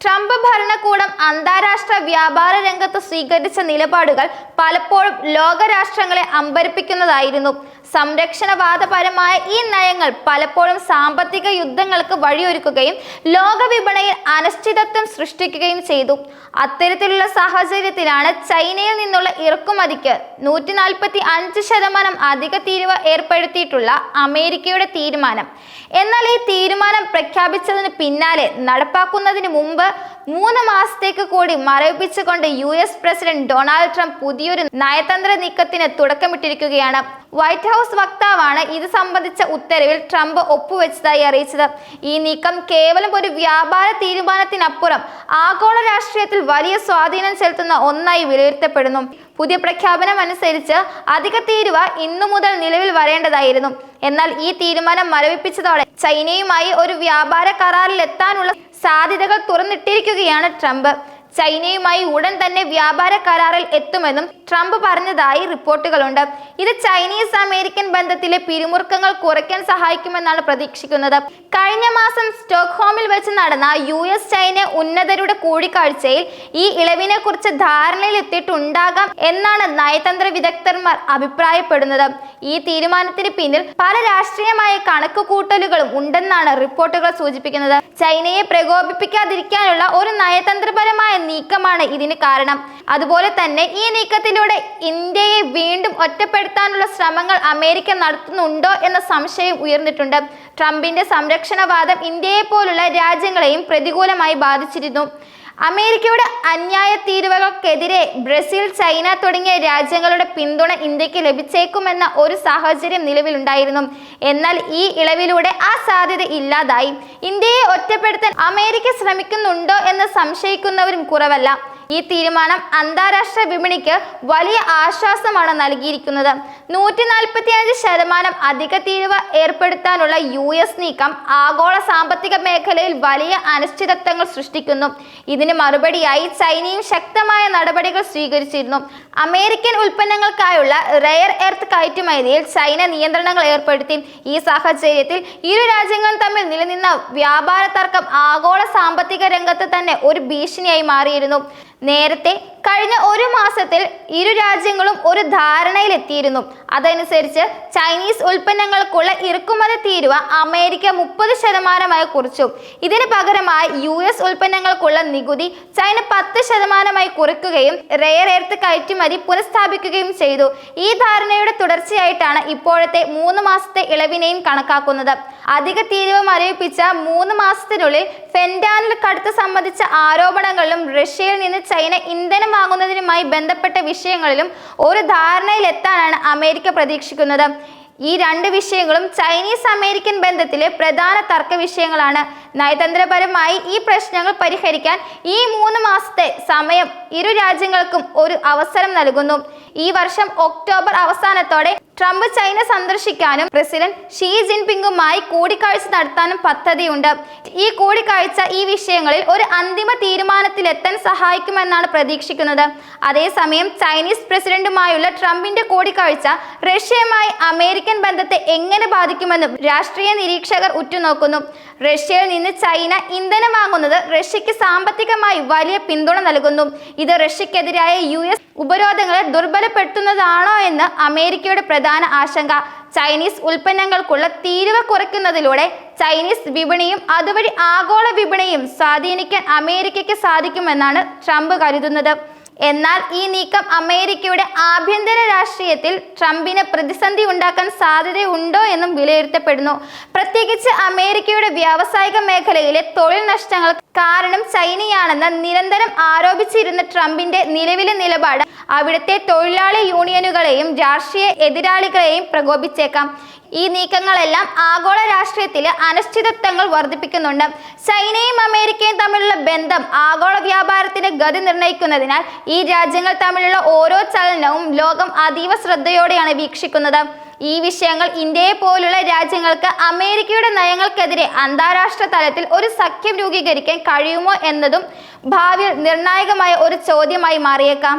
Trump ഭരണകൂടം അന്താരാഷ്ട്ര വ്യാപാര രംഗത്ത് സ്വീകരിച്ച നിലപാടുകൾ പലപ്പോഴും ലോകരാഷ്ട്രങ്ങളെ അമ്പരപ്പിക്കുന്നതായിരുന്നു. സംരക്ഷണവാദപരമായ ഈ നയങ്ങൾ പലപ്പോഴും സാമ്പത്തിക യുദ്ധങ്ങൾക്ക് വഴിയൊരുക്കുകയും ലോകവിപണിയിൽ അനിശ്ചിതത്വം സൃഷ്ടിക്കുകയും ചെയ്തു. അത്തരത്തിലുള്ള സാഹചര്യത്തിലാണ് ചൈനയിൽ നിന്നുള്ള ഇറക്കുമതിക്ക് നൂറ്റി നാൽപ്പത്തി അഞ്ച് ശതമാനം അധിക തീരുവ ഏർപ്പെടുത്തിയിട്ടുള്ള അമേരിക്കയുടെ തീരുമാനം. എന്നാൽ ഈ തീരുമാനം പ്രഖ്യാപിച്ചതിന് പിന്നാലെ നടപ്പാക്കുന്നതിന് മുമ്പ് മൂന്ന് മാസത്തേക്ക് കൂടി മരവിപ്പിച്ചുകൊണ്ട് U S president Donald Trump പുതിയൊരു നയതന്ത്ര നീക്കത്തിന് തുടക്കമിട്ടിരിക്കുകയാണ്. വൈറ്റ് ഹൗസ് വക്താവാണ് ഇത് സംബന്ധിച്ച ഉത്തരവിൽ ട്രംപ് ഒപ്പുവെച്ചതായി അറിയിച്ചത്. ഈ നീക്കം കേവലം ഒരു വ്യാപാര തീരുമാനത്തിനപ്പുറം ആഗോള രാഷ്ട്രീയത്തിൽ വലിയ സ്വാധീനം ചെലുത്തുന്ന ഒന്നായി വിലയിരുത്തപ്പെടുന്നു. പുതിയ പ്രഖ്യാപനം അനുസരിച്ച് അധിക തീരുവ ഇന്നു മുതൽ നിലവിൽ വരേണ്ടതായിരുന്നു. എന്നാൽ ഈ തീരുമാനം മരവിപ്പിച്ചതോടെ ചൈനയുമായി ഒരു വ്യാപാര കരാറിലെത്താനുള്ള സാധ്യതകൾ തുറന്നിട്ടിരിക്കുകയാണ് ട്രംപ്. ചൈനയുമായി ഉടൻ തന്നെ വ്യാപാര കരാറിൽ എത്തുമെന്നും ട്രംപ് പറഞ്ഞതായി റിപ്പോർട്ടുകളുണ്ട്. ഇത് ചൈനീസ് അമേരിക്കൻ ബന്ധത്തിലെ പിരിമുറുക്കങ്ങൾ കുറയ്ക്കാൻ സഹായിക്കുമെന്നാണ് പ്രതീക്ഷിക്കുന്നത്. കഴിഞ്ഞ മാസം സ്റ്റോക്ക്ഹോമിൽ വെച്ച് നടന്ന യു എസ് ചൈന ഉന്നതരുടെ കൂടിക്കാഴ്ചയിൽ ഈ ഇളവിനെ കുറിച്ച് ധാരണയിൽ എത്തിയിട്ടുണ്ടാകാം എന്നാണ് നയതന്ത്ര വിദഗ്ധന്മാർ അഭിപ്രായപ്പെടുന്നത്. ഈ തീരുമാനത്തിന് പിന്നിൽ പല രാഷ്ട്രീയമായ കണക്കുകൂട്ടലുകളും ഉണ്ടെന്നാണ് റിപ്പോർട്ടുകൾ സൂചിപ്പിക്കുന്നത്. ചൈനയെ പ്രകോപിപ്പിക്കാതിരിക്കാനുള്ള ഒരു നയതന്ത്രപരമായ നീക്കമാണ് ഇതിന് കാരണം. അതുപോലെ തന്നെ ഈ നീക്കത്തിലൂടെ ഇന്ത്യയെ വീണ്ടും ഒറ്റപ്പെടുത്താനുള്ള ശ്രമങ്ങൾ അമേരിക്ക നടത്തുന്നുണ്ടോ എന്ന സംശയം ഉയർന്നിട്ടുണ്ട്. ട്രംപിന്റെ സംരക്ഷണവാദം ഇന്ത്യയെ പോലുള്ള രാജ്യങ്ങളെയും പ്രതികൂലമായി ബാധിച്ചിരുന്നു. അമേരിക്കയുടെ അന്യായ തീരുവകൾക്കെതിരെ ബ്രസീൽ ചൈന തുടങ്ങിയ രാജ്യങ്ങളുടെ പിന്തുണ ഇന്ത്യയ്ക്ക് ലഭിച്ചേക്കുമെന്ന ഒരു സാഹചര്യം നിലവിലുണ്ടായിരുന്നു. എന്നാൽ ഈ ഇളവിലൂടെ ആ സാധ്യത ഇല്ലാതായി. ഇന്ത്യയെ ഒറ്റപ്പെടുത്താൻ അമേരിക്ക ശ്രമിക്കുന്നുണ്ടോ എന്ന് സംശയിക്കുന്നവരും കുറവല്ല. ഈ തീരുമാനം അന്താരാഷ്ട്ര വിപണിക്ക് വലിയ ആശ്വാസമാണ് നൽകിയിരിക്കുന്നത്. നൂറ്റി നാൽപ്പത്തി അഞ്ച് ശതമാനം അധിക തീരുവ ഏർപ്പെടുത്താനുള്ള യു എസ് നീക്കം ആഗോള സാമ്പത്തിക മേഖലയിൽ വലിയ അനിശ്ചിതത്വങ്ങൾ സൃഷ്ടിക്കുന്നു. ഇതിന് മറുപടിയായി ചൈനയും ശക്തമായ നടപടികൾ സ്വീകരിച്ചിരുന്നു. അമേരിക്കൻ ഉൽപ്പന്നങ്ങൾക്കായുള്ള റെയർ എർത്ത് കയറ്റുമതിയിൽ ചൈന നിയന്ത്രണങ്ങൾ ഏർപ്പെടുത്തി. ഈ സാഹചര്യത്തിൽ ഇരു രാജ്യങ്ങളും തമ്മിൽ നിലനിന്ന വ്യാപാര തർക്കം ആഗോള സാമ്പത്തിക രംഗത്ത് തന്നെ ഒരു ഭീഷണിയായി മാറിയിരുന്നു. നേരത്തെ കഴിഞ്ഞ ഒരു മാസത്തിൽ ഇരു രാജ്യങ്ങളും ഒരു ധാരണയിലെത്തിയിരുന്നു. അതനുസരിച്ച് ചൈനീസ് ഉൽപ്പന്നങ്ങൾക്കുള്ള ഇറക്കുമതി തീരുവ അമേരിക്ക മുപ്പത് ശതമാനമായി കുറച്ചു. ഇതിന് പകരമായി യു എസ് ഉൽപ്പന്നങ്ങൾക്കുള്ള നികുതി ചൈന പത്ത് ശതമാനമായി കുറയ്ക്കുകയും റെയർ എർത്ത് കയറ്റുമതി പുനഃസ്ഥാപിക്കുകയും ചെയ്തു. ഈ ധാരണയുടെ തുടർച്ചയായിട്ടാണ് ഇപ്പോഴത്തെ മൂന്ന് മാസത്തെ ഇളവിനെയും കണക്കാക്കുന്നത്. അധിക തീരുവ മരവിപ്പിച്ച മൂന്ന് മാസത്തിനുള്ളിൽ ഫെൻഡാനിൽ കടുത്ത് സംബന്ധിച്ച ആരോപണങ്ങളിലും റഷ്യയിൽ നിന്ന് ചൈന ഇന്ധനം വാങ്ങുന്നതിനുമായി ബന്ധപ്പെട്ട വിഷയങ്ങളിലും ഒരു ധാരണയിലെത്താനാണ് അമേരിക്ക പ്രതീക്ഷിക്കുന്നത്. ഈ രണ്ട് വിഷയങ്ങളും ചൈനീസ് അമേരിക്കൻ ബന്ധത്തിലെ പ്രധാന തർക്ക വിഷയങ്ങളാണ്. നയതന്ത്രപരമായി ഈ പ്രശ്നങ്ങൾ പരിഹരിക്കാൻ ഈ മൂന്ന് മാസത്തെ സമയം ഇരു രാജ്യങ്ങൾക്കും ഒരു അവസരം നൽകുന്നു. ഈ വർഷം ഒക്ടോബർ അവസാനത്തോടെ ട്രംപ് ചൈന സന്ദർശിക്കാനും പ്രസിഡന്റ് ഷീ ജിൻപിങ്ങുമായി കൂടിക്കാഴ്ച നടത്താനും പദ്ധതിയുണ്ട്. ഈ കൂടിക്കാഴ്ച ഈ വിഷയങ്ങളിൽ ഒരു അന്തിമ തീരുമാനത്തിലെത്താൻ സഹായിക്കുമെന്നാണ് പ്രതീക്ഷിക്കുന്നത്. അതേസമയം ചൈനീസ് പ്രസിഡന്റുമായുള്ള ട്രംപിന്റെ കൂടിക്കാഴ്ച റഷ്യയുമായി അമേരിക്കൻ ബന്ധത്തെ എങ്ങനെ ബാധിക്കുമെന്നും രാഷ്ട്രീയ നിരീക്ഷകർ ഉറ്റുനോക്കുന്നു. റഷ്യയിൽ നിന്ന് ചൈന ഇന്ധനം വാങ്ങുന്നത് റഷ്യക്ക് സാമ്പത്തികമായി വലിയ പിന്തുണ നൽകുന്നു. ഇത് റഷ്യക്കെതിരായ യു ഉപരോധങ്ങളെ ദുർബലപ്പെടുത്തുന്നതാണോ എന്ന് അമേരിക്കയുടെ പ്രധാന ആശങ്ക. ചൈനീസ് ഉൽപ്പന്നങ്ങൾക്കുള്ള തീരുവ കുറയ്ക്കുന്നതിലൂടെ ചൈനീസ് വിപണിയും അതുവഴി ആഗോള വിപണിയും സ്വാധീനിക്കാൻ അമേരിക്കയ്ക്ക് സാധിക്കുമെന്നാണ് ട്രംപ് കരുതുന്നത്. എന്നാൽ ഈ നീക്കം അമേരിക്കയുടെ ആഭ്യന്തര രാഷ്ട്രീയത്തിൽ ട്രംപിന് പ്രതിസന്ധി ഉണ്ടാക്കാൻ സാധ്യതയുണ്ടോ എന്നും വിലയിരുത്തപ്പെടുന്നു. പ്രത്യേകിച്ച് അമേരിക്കയുടെ വ്യാവസായിക മേഖലയിലെ തൊഴിൽ നഷ്ടങ്ങൾ കാരണം ചൈനയാണെന്ന് നിരന്തരം ആരോപിച്ചിരുന്ന ട്രംപിന്റെ നിലവിലെ നിലപാട് അവിടുത്തെ തൊഴിലാളി യൂണിയനുകളെയും രാഷ്ട്രീയ എതിരാളികളെയും പ്രകോപിച്ചേക്കാം. ഈ നീക്കങ്ങളെല്ലാം ആഗോള രാഷ്ട്രീയത്തിലെ അനിശ്ചിതത്വങ്ങൾ വർദ്ധിപ്പിക്കുന്നുണ്ട്. ചൈനയും അമേരിക്കയും തമ്മിലുള്ള ബന്ധം ആഗോള വ്യാപാരത്തിന്റെ ഗതി നിർണയിക്കുന്നതിനാൽ ഈ രാജ്യങ്ങൾ തമ്മിലുള്ള ഓരോ ചലനവും ലോകം അതീവ ശ്രദ്ധയോടെയാണ് വീക്ഷിക്കുന്നത്. ഈ വിഷയങ്ങൾ ഇന്ത്യയെ പോലുള്ള രാജ്യങ്ങൾക്ക് അമേരിക്കയുടെ നയങ്ങൾക്കെതിരെ അന്താരാഷ്ട്ര തലത്തിൽ ഒരു സഖ്യം രൂപീകരിക്കാൻ കഴിയുമോ എന്നതും ഭാവിയിൽ നിർണായകമായ ഒരു ചോദ്യമായി മാറിയേക്കാം.